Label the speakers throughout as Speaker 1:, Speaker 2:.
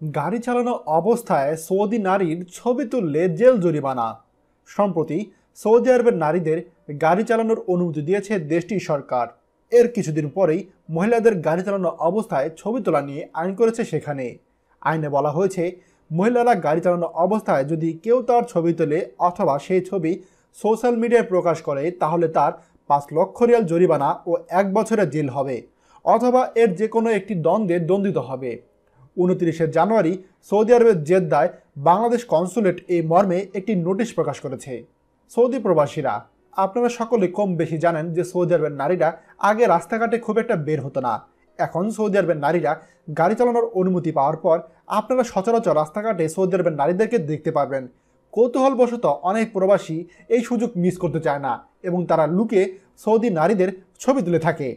Speaker 1: গাড়ি চালানো অবস্থায় সৌদি নারীর ছবি তুললে জেল জরিমানা। সম্প্রতি সৌদি আরবের নারীদের গাড়ি চালানোর অনুমতি দিয়েছে দেশটির সরকার। এর কিছুদিন পরেই মহিলাদের গাড়ি চালানো অবস্থায় ছবি তোলা নিয়ে আইন করেছে সেখানে। আইনে বলা হয়েছে, মহিলারা গাড়ি চালানো অবস্থায় যদি কেউ তার ছবি তোলে অথবা সেই ছবি সোশ্যাল মিডিয়ায় প্রকাশ করে, তাহলে তার পাঁচ লক্ষ রিয়াল জরিমানা ও এক বছরের জেল হবে, অথবা এর যে কোনো একটি দ্বন্দ্বে দণ্ডিত হবে। উনত্রিশে জানুয়ারি সৌদি আরবের জেদ্দায় বাংলাদেশ কনসুলেট এই মর্মে একটি নোটিশ প্রকাশ করেছে। সৌদি প্রবাসীরা, আপনারা সকলে কম বেশি জানেন যে সৌদি আরবের নারীরা আগে রাস্তাঘাটে খুব একটা বের হতো না। এখন সৌদি আরবের নারীরা গাড়ি চালানোর অনুমতি পাওয়ার পর আপনারা সচরাচর রাস্তাঘাটে সৌদি আরবের নারীদেরকে দেখতে পারবেন। কৌতূহলবশত অনেক প্রবাসী এই সুযোগ মিস করতে চায় না এবং তারা লুকে সৌদি নারীদের ছবি তুলে থাকে।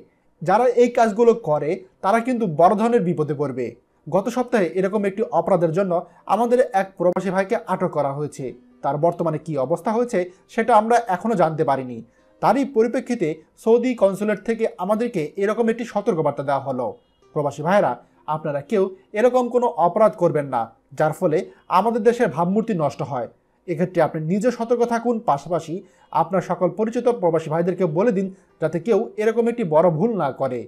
Speaker 1: যারা এই কাজগুলো করে, তারা কিন্তু বড় ধরনের বিপদে পড়বে। গত সপ্তাহে এরকম একটি অপরাধের জন্য আমাদের এক প্রবাসী ভাইকে আটক করা হয়েছে। তার বর্তমানে কি অবস্থা হয়েছে সেটা আমরা এখনও জানতে পারিনি। তারই পরিপ্রেক্ষিতে সৌদি কনসুলেট থেকে আমাদেরকে এরকম একটি সতর্কবার্তা দেওয়া হলো। প্রবাসী ভাইরা আপনারা কেউ এরকম কোনো অপরাধ করবেন না, যার ফলে আমাদের দেশের ভাবমূর্তি নষ্ট হয়। এক্ষেত্রে আপনি নিজে সতর্ক থাকুন, পাশাপাশি আপনার সকল পরিচিত প্রবাসী ভাইদেরকে বলে দিন যাতে কেউ এরকম একটি বড় ভুল না করে।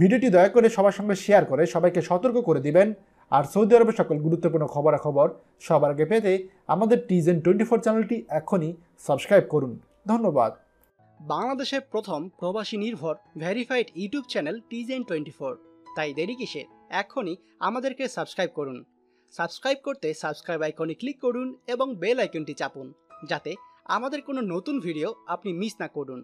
Speaker 1: ভিডিওটি দয়া করে সবার সঙ্গে শেয়ার করে, সবাইকে সতর্ক করে দিবেন। আর সৌদি আরবের সকল গুরুত্বপূর্ণ খবরাখবর সবার আগে পেতে আমাদের টিজেন টোয়েন্টি ফোর চ্যানেলটি এখনই সাবস্ক্রাইব করুন। ধন্যবাদ।
Speaker 2: বাংলাদেশের প্রথম প্রবাসী নির্ভর verified YouTube channel citizen twenty four তাই দেরি কিসে? এখনই আমাদেরকে সাবস্ক্রাইব করুন। সাবস্ক্রাইব করতে সাবস্ক্রাইব আইকনে ক্লিক করুন এবং বেল আইকনটি চাপুন, যাতে আমাদের কোনো নতুন ভিডিও আপনি মিস না করুন।